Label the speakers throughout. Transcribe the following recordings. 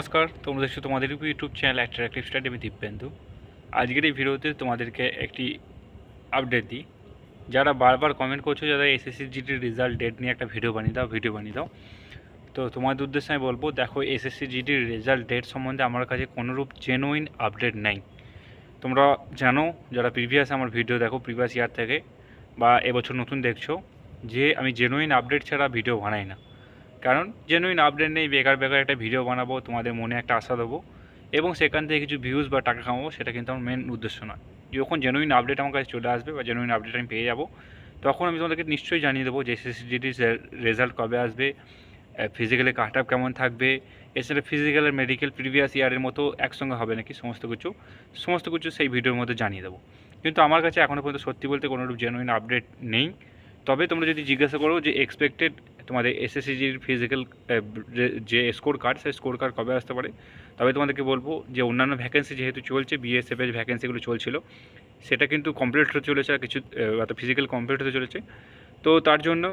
Speaker 1: নমস্কার, তোমরা দেখছ তোমাদের ইউটিউব চ্যানেল অ্যাট্রাকটিভ স্টাডি আমি দিব্যেন্দু আজকের এই ভিডিওতে তোমাদেরকে একটি আপডেট দিই। যারা বারবার কমেন্ট করছ, যারা এসএসসি জিটির রেজাল্ট ডেট নিয়ে একটা ভিডিও বানিয়ে দাও ভিডিও বানিয়ে দাও। তো তোমাদের উদ্দেশ্যে আমি বলব, দেখো এসএসসি জিটির রেজাল্ট ডেট সম্বন্ধে আমার কাছে কোনোরূপ জেনুইন আপডেট নেই। তোমরা জানো, যারা প্রিভিয়াস আমার ভিডিও দেখো প্রিভিয়াস ইয়ার থেকে, বা এবছর নতুন দেখছ, যে আমি জেনুইন আপডেট ছাড়া ভিডিও বানাই না। কারণ জেনুইন আপডেট নেই, বেকার বেকার একটা ভিডিও বানাবো, তোমাদের মনে একটা আশা দেবো, এবং সেখান থেকে কিছু ভিউজ বা টাকা কামাবো, সেটা কিন্তু আমার মেন উদ্দেশ্য নয়। যখন জেনুইন আপডেট আমার কাছে চলে আসবে বা জেনুইন আপডেট আমি পেয়ে যাব, তখন আমি তোমাদেরকে নিশ্চয়ই জানিয়ে দেবো যে এসএসসিডিটির রেজাল্ট কবে আসবে ফিজিক্যালি কাট আপ কেমন থাকবে, এছাড়া ফিজিক্যাল আর মেডিকেল প্রিভিয়াস ইয়ারের মতো একসঙ্গে হবে নাকি, সমস্ত কিছু সমস্ত কিছু সেই ভিডিওর মধ্যে জানিয়ে দেবো। কিন্তু আমার কাছে এখনও পর্যন্ত সত্যি বলতে কোনোরূপ জেনুইন আপডেট নেই। তবে তোমরা যদি জিজ্ঞাসা করো যে এক্সপেক্টেড তোমাদের এসএসসিজির ফিজিক্যাল যে স্কোর কার্ড সেই স্কোর কার্ড কবে আসতে পারে? তবে তোমাদেরকে বলব যে, অন্যান্য ভ্যাকেন্সি যেহেতু চলছে বিএসএফের ভ্যাকেন্সিগুলো চলছিল, সেটা কিন্তু কমপ্লিট হতে চলেছে, আর কিছু অর্থাৎ ফিজিক্যাল কমপ্লিট হতে চলেছে। তো তার জন্য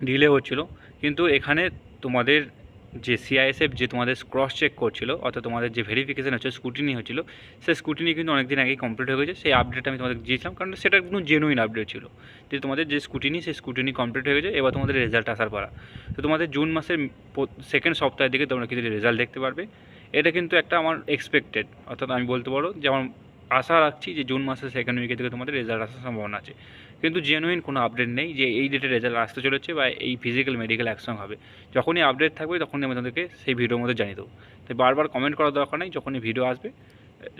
Speaker 1: ডিলে হচ্ছিল। কিন্তু এখানে তোমাদের যে সিআইএসএফ যে তোমাদের ক্রস চেক করছিল, অর্থাৎ তোমাদের যে ভেরিফিকেশান হচ্ছে স্কুটিনি হচ্ছিল, সেই স্কুটিনি কিন্তু অনেকদিন আগেই কমপ্লিট হয়ে গেছে। সেই আপডেট আমি তোমাদের দিয়েছিলাম, কারণ সেটা কোনো জেনুইন আপডেট ছিল। যে তোমাদের যে স্কুটিনি সেই স্কুটিনি কমপ্লিট হয়ে গেছে, এবার তোমাদের রেজাল্ট আসার পারা তো তোমাদের জুন মাসের সেকেন্ড সপ্তাহের দিকে তোমরা কিন্তু রেজাল্ট দেখতে পারবে। এটা কিন্তু একটা আমার এক্সপেক্টেড অর্থাৎ আমি বলতে পারো যে আমার আশা রাখছি যে জুন মাসের সেকেন্ড উইকে থেকে তোমাদের রেজাল্ট আসার সম্ভাবনা আছে। কিন্তু জেনুইন কোনো আপডেট নেই যে এই ডেটে রেজাল্ট আসতে চলেছে বা এই ফিজিক্যাল মেডিকেল একসঙ্গে হবে। যখনই আপডেট থাকবে, তখনই আমি তোমাদেরকে সেই ভিডিওর মধ্যে জানিয়ে দেবো। তাই বারবার কমেন্ট করার দরকার নেই, যখনই ভিডিও আসবে,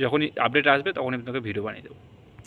Speaker 1: যখনই আপডেট আসবে, তখনই আমি তোমাকে ভিডিও বানিয়ে দেবো।